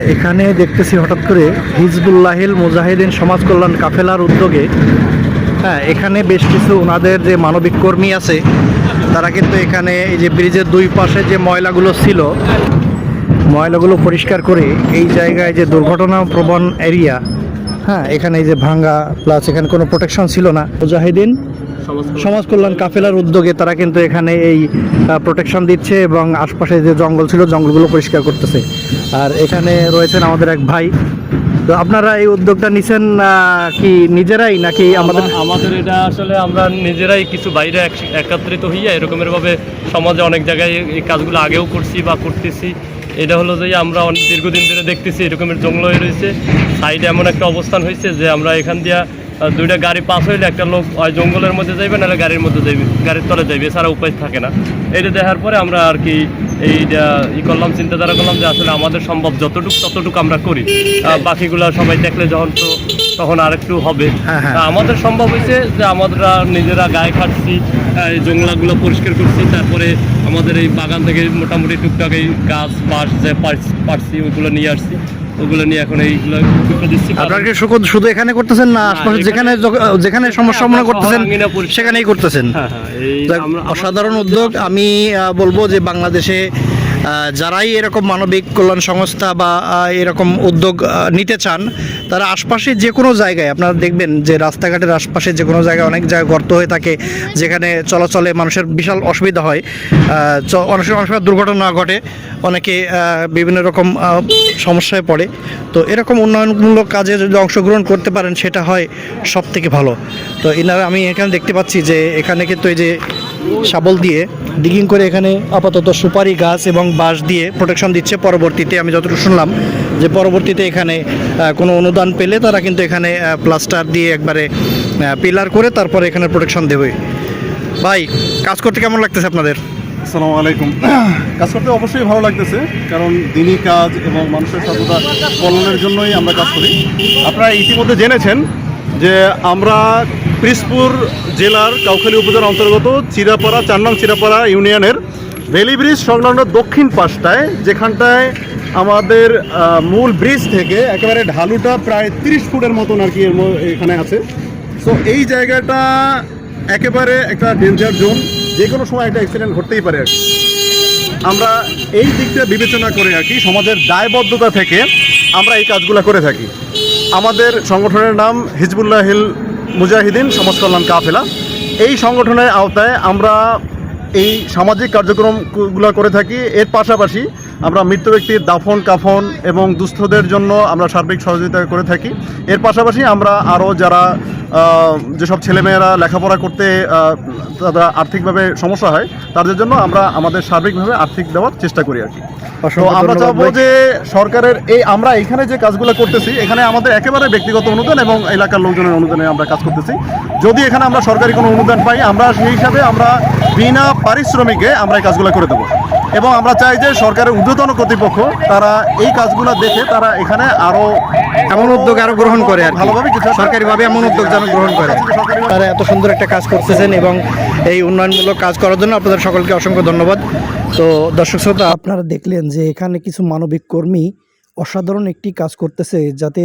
এখানে দেখতেছি হঠাৎ করে হিজবুল্লাহিল মুজাহিদিন সমাজ কল্যাণ কাফেলার উদ্যোগে হ্যাঁ এখানে বেশ কিছু ওনাদের যে মানবিক কর্মী আছে, তারা কিন্তু এখানে এই যে ব্রিজের দুই পাশে যে ময়লাগুলো ছিল, ময়লাগুলো পরিষ্কার করে এই জায়গায় যে দুর্ঘটনা প্রবণ এরিয়া হ্যাঁ এখানে এই যে ভাঙ্গা প্লাস এখানে কোনো প্রোটেকশন ছিল না। মুজাহিদিন সমাজ কল্যাণ কাফেলার উদ্যোগে তারা কিন্তু এখানে এই প্রোটেকশন দিচ্ছে এবং আশপাশে যে জঙ্গল ছিল জঙ্গলগুলো পরিষ্কার করতেছে। আর এখানে রয়েছেন আমাদের এক ভাই। তো আপনারা এই উদ্যোগটা নিছেন কি নিজেরাই নাকি আমাদের? আমাদের এটা আসলে আমরা নিজেরাই কিছু বাইরে একত্রিত হইয়া এরকমের ভাবে সমাজে অনেক জায়গায় এই- কাজগুলো আগেও করছি বা করতেছি। এটা হলো যে আমরা অনেক দীর্ঘদিন ধরে দেখতেছি এরকমের জঙ্গল হয়ে রয়েছে। সাইডে এমন একটা অবস্থান হয়েছে যে আমরা এখান দিয়া দুইটা গাড়ি পাস হইলে একটা লোক হয় জঙ্গলের মধ্যে যাইবে নাহলে গাড়ির মধ্যে যাইবে গাড়ির তলে যাইবে এছাড়া উপায় থাকে না। এটা দেখার পরে আমরা আর কি এইটা ই করলাম চিন্তাধারা করলাম যে আসলে আমাদের সম্ভব যতটুকু ততটুকু আমরা করি। বাকিগুলা সবাই দেখলে যখন তো তখন আরেকটু হবে। হ্যাঁ, হ্যাঁ। আমাদের সম্ভব হয়েছে যে আমরা নিজেরা গায়ে খাটছি জংলাগুলো পরিষ্কার করছি তারপরে আমাদের এই বাগান থেকে মোটামুটি টুকটাক এই গাছ বাঁশ যে পারছি ওইগুলো নিয়ে আসছি। ওগুলো নিয়ে এখন এইগুলো আপনার কি শুধু শুধু এখানে করতেছেন না আশপাশে যেখানে যেখানে সমস্যা মনে করতেছেন সেখানেই করতেছেন। হ্যাঁ হ্যাঁ অসাধারণ উদ্যোগ। আমি আহ, বলব যে বাংলাদেশে যারাই এরকম মানবিক কল্যাণ সংস্থা বা এরকম উদ্যোগ নিতে চান, তারা আশপাশে যে কোনো জায়গায়, আপনারা দেখবেন যে রাস্তাঘাটের আশপাশে যে কোনো জায়গায় অনেক জায়গায় গর্ত হয়ে থাকে, যেখানে চলাচলে মানুষের বিশাল অসুবিধা হয়। অনেক সময় অনেক দুর্ঘটনা ঘটে, অনেকে বিভিন্ন রকম সমস্যায় পড়ে। তো এরকম উন্নয়নমূলক কাজে যদি অংশগ্রহণ করতে পারেন, সেটা হয় সব থেকে ভালো। তো এনারা, আমি এখানে দেখতে পাচ্ছি যে, এখানে কিন্তু এই যে শাবল দিয়ে ডিগিং করে এখানে আপাতত সুপারি গাছ এবং বাঁশ দিয়ে প্রোটেকশন দিচ্ছে। পরবর্তীতে আমি যতটুকু শুনলাম যে পরবর্তীতে এখানে কোনো অনুদান পেলে তারা কিন্তু এখানে প্লাস্টার দিয়ে একবারে পিলার করে তারপরে এখানে প্রোটেকশন দেবে। ভাই, কাজ করতে কেমন লাগতেছে আপনাদের? আসসালামু আলাইকুম। কাজ করতে অবশ্যই ভালো লাগতেছে, কারণ দিনই কাজ এবং মানুষের সর্বদা কল্যাণের জন্যই আমরা কাজ করি। আপনারা ইতিমধ্যে জেনেছেন যে আমরা পিসপুর জেলার কাউখালী উপজেলার অন্তর্গত চিরাপাড়া চার চিরাপাড়া ইউনিয়নের ভ্যালি ব্রিজ সংলগ্ন দক্ষিণ পাশটায়, যেখানটায় আমাদের মূল ব্রিজ থেকে একেবারে ঢালুটা প্রায় তিরিশ ফুটের মতন আর কি এখানে আছে। সো এই জায়গাটা একেবারে একটা ডেঞ্জার জোন যে কোনো সময় একটা অ্যাক্সিডেন্ট ঘটতেই পারে আর কি। আমরা এই দিকটা বিবেচনা করে আর কি সমাজের দায়বদ্ধতা থেকে আমরা এই কাজগুলো করে থাকি। আমাদের সংগঠনের নাম হিজবুল্লাহ হিল মুজাহিদিন সমাজ কল্যাণ কাফেলা। এই সংগঠনের আওতায় আমরা এই সামাজিক কার্যক্রমগুলো করে থাকি। এর পাশাপাশি আমরা মৃত ব্যক্তির দাফন, কাফন এবং দুস্থদের জন্য আমরা সার্বিক সহযোগিতা করে থাকি। এর পাশাপাশি আমরা আরও যারা যেসব ছেলেমেয়েরা লেখাপড়া করতে তারা আর্থিকভাবে সমস্যা হয় তাদের জন্য আমরা আমাদের সার্বিকভাবে আর্থিক দেওয়ার চেষ্টা করি আর কি। তো আমরা চাবো যে সরকারের এই আমরা এখানে যে কাজগুলো করতেছি এখানে আমাদের একেবারে ব্যক্তিগত অনুদান এবং এলাকার লোকজনের অনুদানে আমরা কাজ করতেছি। যদি এখানে আমরা সরকারি কোনো অনুদান পাই আমরা সেই হিসাবে আমরা বিনা পারিশ্রমিকে আমরা এই কাজগুলো করে দেবো। এবং আমরা চাই যে সরকারের ঊর্ধ্বতন কর্তৃপক্ষ তারা এই কাজগুলো দেখে তারা এখানে আরও এমন উদ্যোগ আরও গ্রহণ করে আর ভালোভাবে সরকারিভাবে এমন উদ্যোগ যেন গ্রহণ করে। তারা এত সুন্দর একটা কাজ করতেছেন এবং এই উন্নয়নমূলক কাজ করার জন্য আপনাদের সকলকে অসংখ্য ধন্যবাদ। তো দর্শক শ্রোতা আপনারা দেখলেন যে এখানে কিছু মানবিক কর্মী অসাধারণ একটি কাজ করতেছে যাতে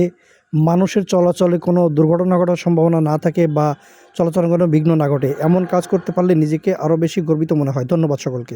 মানুষের চলাচলে কোনো দুর্ঘটনা ঘটার সম্ভাবনা না থাকে বা চলাচলে কোনো বিঘ্ন না ঘটে। এমন কাজ করতে পারলে নিজেকে আরও বেশি গর্বিত মনে হয়। ধন্যবাদ সকলকে।